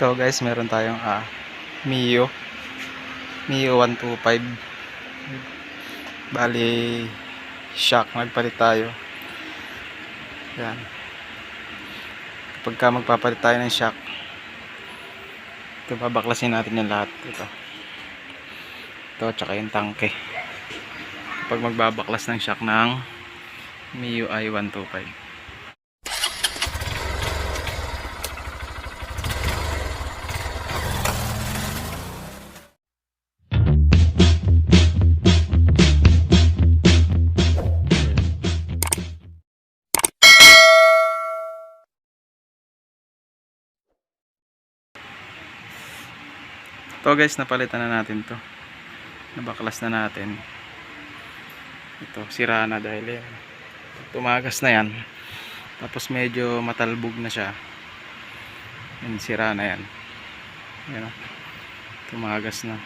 Ito guys, meron tayong ah, Mio. Mio 125. Bali, shock. Magpalit tayo. Yan. Kapag ka magpapalit tayo ng shock, ito babaklasin natin yung lahat. Ito. Ito, tsaka yung tangke. Kapag magbabaklas ng shock ng MIUI 125. Ito guys, napalitan na natin to. Nabaklas na natin. Ito, sira na dahil yan. Tumagas na yan. Tapos medyo matalbog na siya. Yan, sira na yan. Yan. Tumagas na.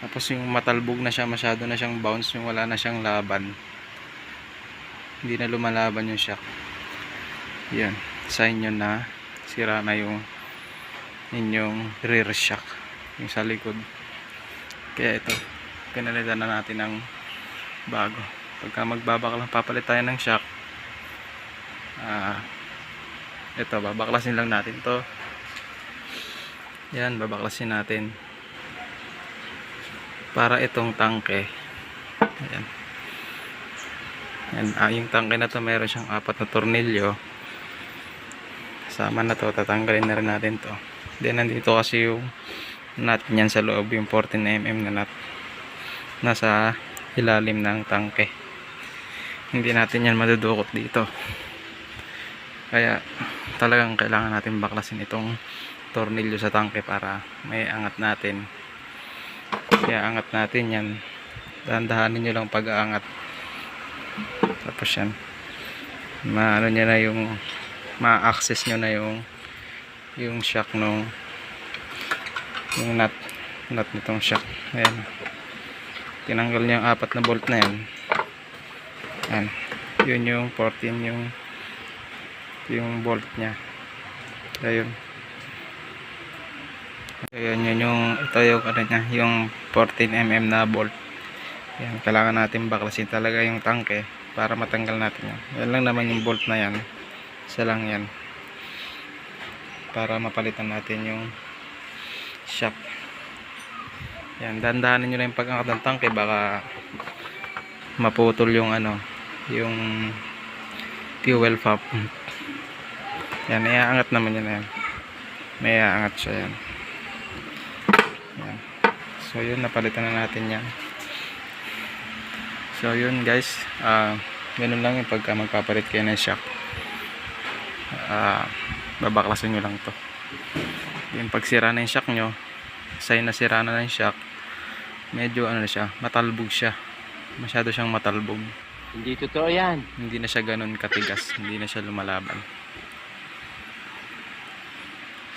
Tapos yung matalbog na siya, masyado na siyang bounce, yung wala na siyang laban. Hindi na lumalaban yung shock. Yan, sign yun na sira na yung inyong rear shock yung sa likod. Kaya ito pinalitan na natin ng bago. Pagka magbabak lang papalit tayo ng shock. Ah ito babaklasin lang natin to. Yan babaklasin natin. Para itong tangke. Ayan. Yan, ah, yung tangke na to meron siyang apat na tornilyo. Kasama na to tatanggalin na rin natin to then nandito kasi yung nut niyan sa loob yung 14mm na nut. Nasa ilalim ng tangke. Hindi natin yan madudukot dito. Kaya talagang kailangan natin baklasin itong tornilyo sa tangke para may angat natin. Kaya angat natin yan. Dahan-dahanin nyo lang pag-aangat. Tapos yan. Maano nyo na yung ma-access nyo na yung yung shock nung yung nut nut nitong shock ayan tinanggal niya yung apat na bolt na yan. Ayan yun yung 14 yung yung bolt niya. Ayun. Ayan yun yung ito yung ano niya yung 14mm na bolt. Yan kailangan natin baklasin talaga yung tangke para matanggal natin yan yan lang naman yung bolt na yan. Isa lang yan para mapalitan natin yung shock yan dandahanin nyo lang yung pag-angat ng tangke baka maputol yung ano yung fuel pump. Yan iaangat naman yun yan. May iaangat siya yan. Yan. So yun napalitan na natin yan. So yun guys. Ah ganun lang yung pagka magpapalit kayo ng shock ah babaklasin nyo lang to. Yung pagsira na yung shock nyo sign na sira na ng shock medyo ano na siya matalbog siya. Masyado siyang matalbog. Hindi totoo yan. hindi na siya ganun katigas. Hindi na siya lumalaban.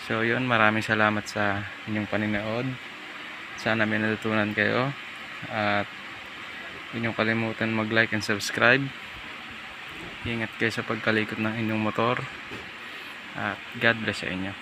So yun maraming salamat sa inyong paninood. Sana may natutunan kayo. At niyong kalimutan mag like and subscribe. Ingat kayo sa pagkalikot ng inyong motor at God bless sa inyo.